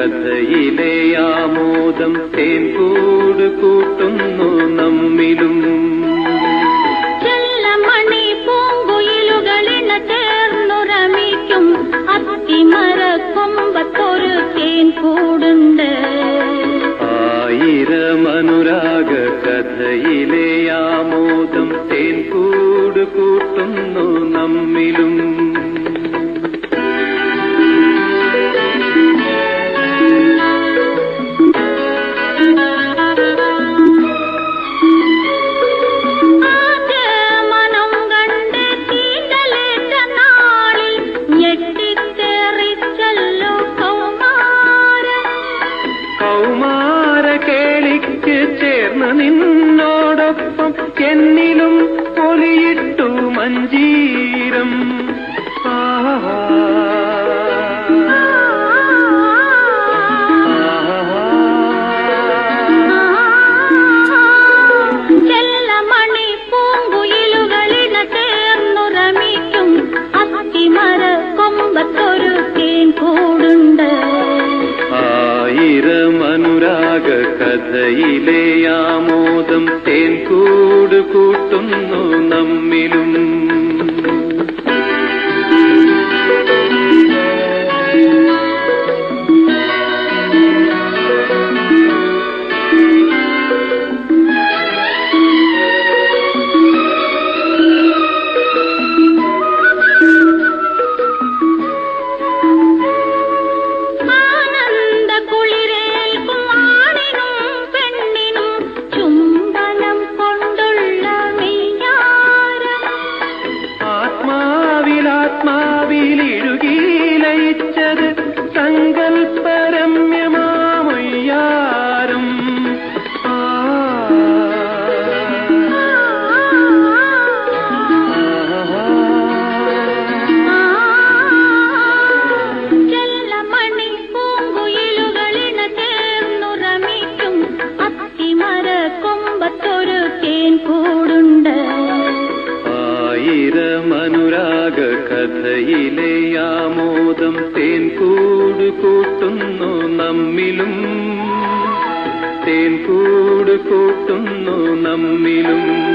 കഥയിലെ ആമോദം തേൻകൂട് കൂട്ടുന്നു നമ്മിലും. ആയിരം അനുരാഗ കഥയിലെ ആമോദം തേൻകൂട് കൂട്ടുന്നു നമ്മിലും. ആയിരം അനുരാഗ കഥയിലെ ആമോദം തേൻകൂട് കൂട്ടുന്നു നമ്മിലും. കഥയിലെ ആമോദം തേൻ കൂട് കൂട്ടുന്നു നമ്മിലും. തേൻ കൂട് കൂട്ടുന്നു നമ്മിലും.